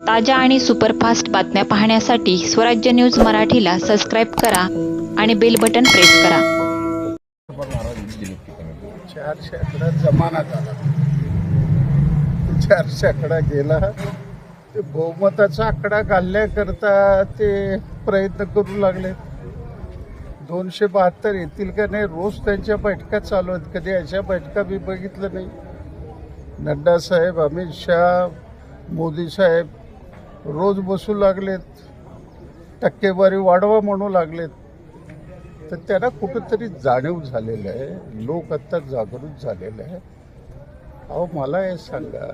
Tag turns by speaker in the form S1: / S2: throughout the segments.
S1: ताज्या आणि सुपरफास्ट बातम्या पाहण्यासाठी स्वराज्य न्यूज मराठीला सबस्क्राईब करा आणि बेल बटन प्रेस करा.
S2: चारशे आकडा जमाना झाला चारशे आकडा गेला. ते बहुमताचा आकडा घालण्याकरता ते प्रयत्न करू लागले. दोनशे बहात्तर येतील का नाही रोज त्यांच्या बैठका चालू आहेत. कधी अशा बैठका मी बघितलं नाही. नड्डा साहेब अमित शहा मोदी साहेब रोज बसू लागलेत टक्केवारी वाढवा म्हणू लागलेत. तर त्यांना कुठंतरी जाणीव झालेलं आहे लोक आत्ता जागृत झालेले आहे अहो मला हे सांगा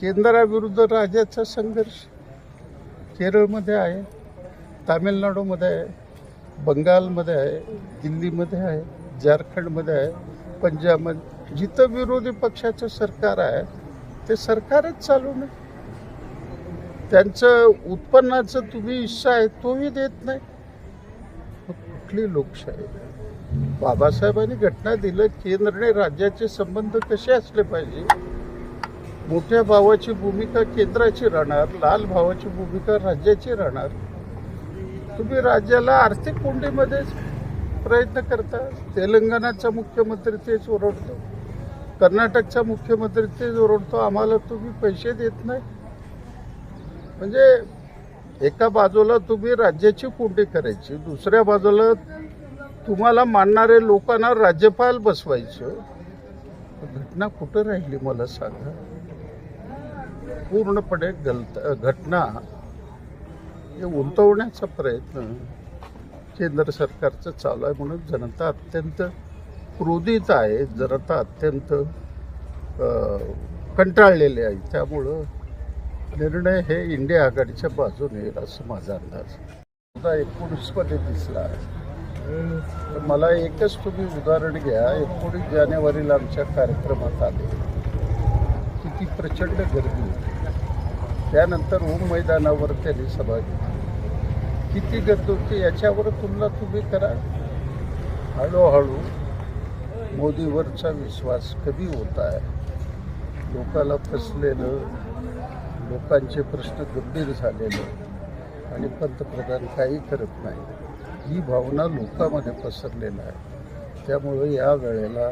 S2: केंद्राविरुद्ध राज्याचा संघर्ष केरळमध्ये आहे तामिळनाडूमध्ये आहे बंगालमध्ये आहे दिल्लीमध्ये आहे झारखंडमध्ये आहे पंजाबमध्ये जिथं विरोधी पक्षाचं सरकार आहे ते सरकारच चालू नाही. त्यांचं उत्पन्नाचं तुम्ही हिस्सा आहे तोही देत नाही. कुठली लोकशाही? बाबासाहेबांनी घटना दिलं केंद्राने राज्याचे संबंध कसे असले पाहिजे? मोठ्या भावाची भूमिका केंद्राची राहणार लाल भावाची भूमिका राज्याची राहणार? तुम्ही राज्याला आर्थिक कोंडीमध्ये प्रयत्न करता? तेलंगणाचा मुख्यमंत्री तेच ओरडतो. कर्नाटकचा मुख्यमंत्री तेच ओरडतो. आम्हाला तुम्ही पैसे देत नाही. म्हणजे एका बाजूला तुम्ही राज्याची कोंडी करायची दुसऱ्या बाजूला तुम्हाला मानणारे लोकांना राज्यपाल बसवायचं. घटना कुठं राहिली मला सांगा? पूर्णपणे गलत घटना हे उलटवण्याचा प्रयत्न केंद्र सरकारचं चालू आहे म्हणून जनता अत्यंत क्रोधित आहे. जनता अत्यंत कंटाळलेली आहे. त्यामुळं निर्णय हे इंडिया आघाडीच्या बाजूने येईल असं माझा अंदाज आता एकोणीसमध्ये दिसला आहे. तर मला एकच तुम्ही उदाहरण घ्या. एकोणीस जानेवारीला आमच्या कार्यक्रमात आले. किती प्रचंड गर्दी होती. त्यानंतर ओम मैदानावर त्यांनी सभा घेतली. किती गर्दी होती याच्यावर तुलना तुम्ही करा. हळूहळू मोदीवरचा विश्वास कमी होत आहे. लोकाला फसलेलं लोकांचे प्रश्न गंभीर झालेले आणि पंतप्रधान काही करत नाही ही भावना लोकांमध्ये पसरलेला आहे. त्यामुळे या वेळेला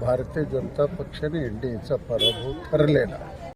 S2: भारतीय जनता पक्षाने एन डी एचा पराभव ठरलेला आहे.